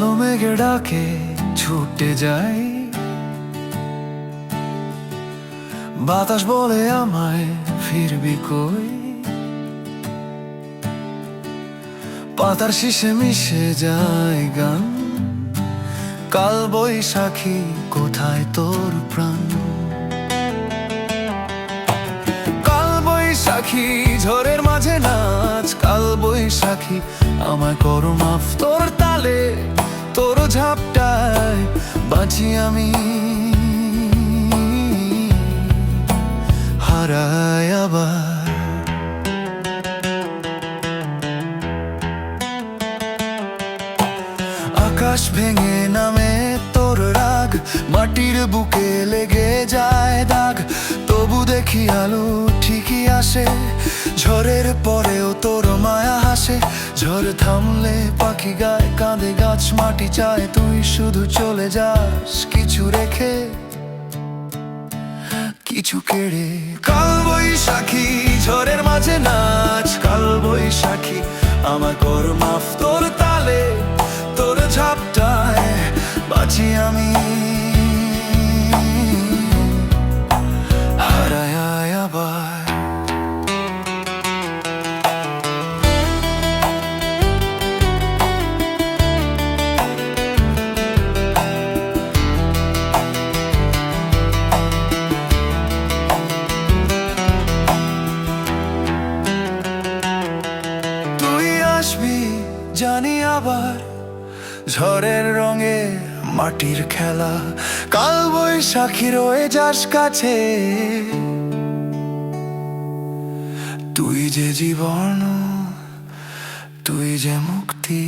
মেঘের ডাকে ছুটে যাই বাতাস বলে আমায় ফিরবি কই পাতার শীষে মিশে যায় গান কাল বৈশাখী কোথায় তোর প্রাণ কাল বৈশাখী ঝড়ের মাঝে নাচ। কাল বৈশাখী আমায় করো মাফ তোর তালে। তোর ঝাপটায় বাঁচি আমি। হারায় আবার। আকাশ ভেঙে নামে তোর রাগ, মাটির বুকে লেগে যায় দাগ। তবু দেখি আলো ঠিকই আসে। পরেও তোর মায়া হাসে। ঝড় থামলে পাখি গায় কাঁদে, গাছ মাটি চায়, তুই শুধু চলে যাস কিছু রেখে। কিছু কেড়ে। কাল বৈশাখী, ঝড়ের মাঝে নাচ। কাল বৈশাখী, আমার কর মাফ তোর তালে, তোর ঝাপটায় বাঁচি আমি। জানি আবার ঝড়ের রঙে মাটির খেলা। কাল বৈশাখী রয়ে যাস কাছে। তুই যে জীবন, তুই যে মুক্তি।